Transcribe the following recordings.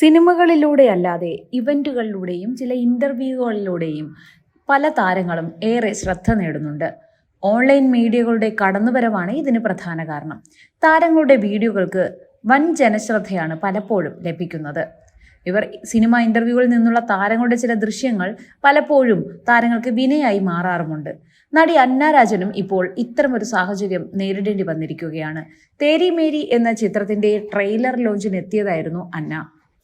സിനിമകളിലൂടെ അല്ലാതെ ഇവന്റുകളിലൂടെയും ചില ഇന്റർവ്യൂകളിലൂടെയും പല താരങ്ങളും ഏറെ ശ്രദ്ധ നേടുന്നുണ്ട്. ഓൺലൈൻ മീഡിയകളുടെ കടന്നുവരവാണ് ഇതിന് പ്രധാന കാരണം. താരങ്ങളുടെ വീഡിയോകൾക്ക് വൻ ജനശ്രദ്ധയാണ് പലപ്പോഴും ലഭിക്കുന്നത്. ഇവർ സിനിമ ഇന്റർവ്യൂകളിൽ നിന്നുള്ള താരങ്ങളുടെ ചില ദൃശ്യങ്ങൾ പലപ്പോഴും താരങ്ങൾക്ക് വിനയായി മാറാറുമുണ്ട്. നടി അന്ന രാജനും ഇപ്പോൾ ഇത്തരമൊരു സാഹചര്യം നേരിടേണ്ടി വന്നിരിക്കുകയാണ്. തേരി മേരി എന്ന ചിത്രത്തിന്റെ ട്രെയിലർ ലോഞ്ചിനെത്തിയതായിരുന്നു അന്ന.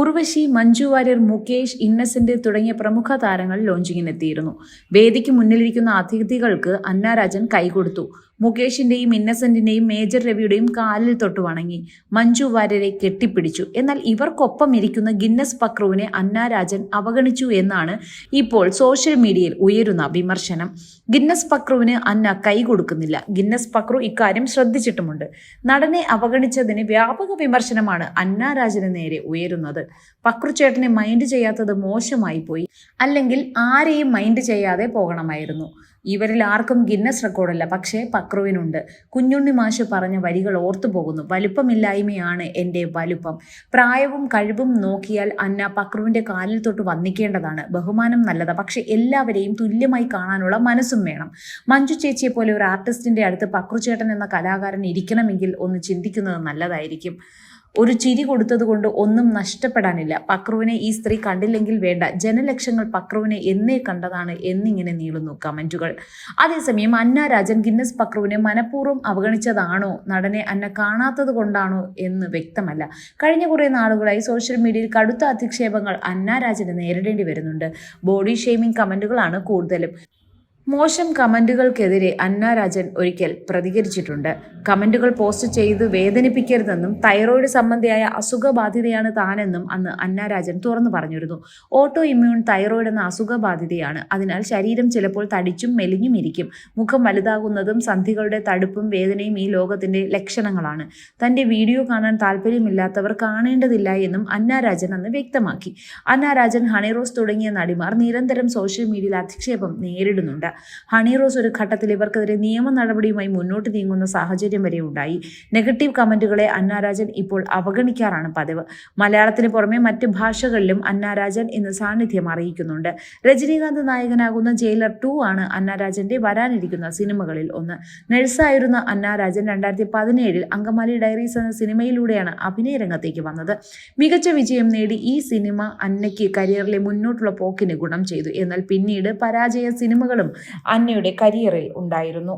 ഉർവശി മഞ്ജു വാര്യർ മുകേഷ് ഇന്നസെന്റ് തുടങ്ങിയ പ്രമുഖ താരങ്ങൾ ലോഞ്ചിങ്ങിനെത്തിയിരുന്നു. വേദിക്ക് മുന്നിലിരിക്കുന്ന അതിഥികൾക്ക് അന്നാരാജൻ കൈകൊടുത്തു. മുകേഷിന്റെയും ഇന്നസെന്റിന്റെയും മേജർ രവിയുടെയും കാലിൽ തൊട്ട് വണങ്ങി. മഞ്ജു വാര്യരെ കെട്ടിപ്പിടിച്ചു. എന്നാൽ ഇവർക്കൊപ്പം ഇരിക്കുന്ന ഗിന്നസ് പക്രുവിനെ അന്നാരാജൻ അവഗണിച്ചു എന്നാണ് ഇപ്പോൾ സോഷ്യൽ മീഡിയയിൽ ഉയരുന്ന വിമർശനം. ഗിന്നസ് പക്രുവിന് അന്ന കൈ കൊടുക്കുന്നില്ല. ഗിന്നസ് പക്രു ഇക്കാര്യം ശ്രദ്ധിച്ചിട്ടുമുണ്ട്. നടനെ അവഗണിച്ചതിന് വ്യാപക വിമർശനമാണ് അന്നാരാജന് നേരെ ഉയരുന്നത്. പക്രു ചേട്ടനെ മൈൻഡ് ചെയ്യാത്തത് മോശമായി പോയി. അല്ലെങ്കിൽ ആരെയും മൈൻഡ് ചെയ്യാതെ പോകണമായിരുന്നു. ഇവരിൽ ആർക്കും ഗിന്നസ് റെക്കോർഡല്ല പക്ഷേ പക്രുവിനുണ്ട്. കുഞ്ഞുണ്ണി മാഷ് പറഞ്ഞ വരികൾ ഓർത്തു പോകുന്നു. വലുപ്പമില്ലായ്മയാണ് എന്റെ വലുപ്പം. പ്രായവും കഴിവും നോക്കിയാൽ അന്ന പക്രുവിന്റെ കാലിൽ തൊട്ട് വന്നിക്കേണ്ടതാണ്. ബഹുമാനം നല്ലതാ. പക്ഷേ എല്ലാവരെയും തുല്യമായി കാണാനുള്ള മനസ്സും വേണം. മഞ്ജു ചേച്ചിയെ പോലെ ഒരു ആർട്ടിസ്റ്റിന്റെ അടുത്ത് പക്രുചേട്ടൻ എന്ന കലാകാരൻ ഇരിക്കണമെങ്കിൽ ഒന്ന് ചിന്തിക്കുന്നത് നല്ലതായിരിക്കും. ഒരു ചിരി കൊടുത്തതുകൊണ്ട് ഒന്നും നഷ്ടപ്പെടാനില്ല. പക്രുവിനെ ഈ സ്ത്രീ കണ്ടില്ലെങ്കിൽ വേണ്ട. ജനലക്ഷങ്ങൾ പക്രുവിനെ എന്നേ കണ്ടതാണ് എന്നിങ്ങനെ നീളുന്നു കമന്റുകൾ. അതേസമയം അന്ന രാജൻ ഗിന്നസ് പക്രുവിനെ മനഃപൂർവം അവഗണിച്ചതാണോ? നടനെ അന്ന കാണാത്തത് കൊണ്ടാണോ എന്ന് വ്യക്തമല്ല. കഴിഞ്ഞ കുറേ നാളുകളായി സോഷ്യൽ മീഡിയയിൽ കടുത്ത അധിക്ഷേപങ്ങൾ അന്ന രാജന് നേരിടേണ്ടി വരുന്നുണ്ട്. ബോഡി ഷെയ്മിംഗ് കമന്റുകളാണ് കൂടുതലും. മോശം കമന്റുകൾക്കെതിരെ അന്ന രാജൻ ഒരിക്കൽ പ്രതികരിച്ചിട്ടുണ്ട്. കമന്റുകൾ പോസ്റ്റ് ചെയ്ത് വേദനിപ്പിക്കരുതെന്നും തൈറോയിഡ് സംബന്ധിയായ അസുഖബാധിതയാണ് താനെന്നും അന്ന് അന്ന രാജൻ തുറന്നു പറഞ്ഞിരുന്നു. ഓട്ടോ ഇമ്മ്യൂൺ തൈറോയിഡ് എന്ന അസുഖബാധിതയാണ്. അതിനാൽ ശരീരം ചിലപ്പോൾ തടിച്ചും മെലിഞ്ഞും ഇരിക്കും. മുഖം വലുതാകുന്നതും സന്ധികളുടെ തടുപ്പും വേദനയും ഈ ലോകത്തിന്റെ ലക്ഷണങ്ങളാണ്. തന്റെ വീഡിയോ കാണാൻ താല്പര്യമില്ലാത്തവർ കാണേണ്ടതില്ല എന്നും അന്ന രാജൻ അന്ന് വ്യക്തമാക്കി. അന്ന രാജൻ ഹണിറോസ് തുടങ്ങിയ നടിമാർ നിരന്തരം സോഷ്യൽ മീഡിയയിൽ അധിക്ഷേപം നേരിടുന്നുണ്ട്. ഹണി റോസ് ഒരു ഘട്ടത്തിൽ ഇവർക്കെതിരെ നിയമ നടപടിയുമായി മുന്നോട്ട് നീങ്ങുന്ന സാഹചര്യം വരെ ഉണ്ടായി. നെഗറ്റീവ് കമന്റുകളെ അന്നാരാജൻ ഇപ്പോൾ അവഗണിക്കാറാണ് പതിവ്. മലയാളത്തിന് പുറമെ മറ്റ് ഭാഷകളിലും അന്നാരാജൻ ഇന്ന് സാന്നിധ്യം അറിയിക്കുന്നുണ്ട്. രജനീകാന്ത് നായകനാകുന്ന ജയിലർ ടു ആണ് അന്നാരാജന്റെ വരാനിരിക്കുന്ന സിനിമകളിൽ ഒന്ന്. നഴ്സായിരുന്ന അന്നാരാജൻ രണ്ടായിരത്തി പതിനേഴിൽ അങ്കമാലി ഡയറീസ് എന്ന സിനിമയിലൂടെയാണ് അഭിനയ രംഗത്തേക്ക് വന്നത്. മികച്ച വിജയം നേടി ഈ സിനിമ അന്നയ്ക്ക് കരിയറിലെ മുന്നോട്ടുള്ള പോക്കിന് ഗുണം ചെയ്തു. എന്നാൽ പിന്നീട് പരാജയ സിനിമകളും അന്നയുടെ കരിയറിൽ ഉണ്ടായിരുന്നു.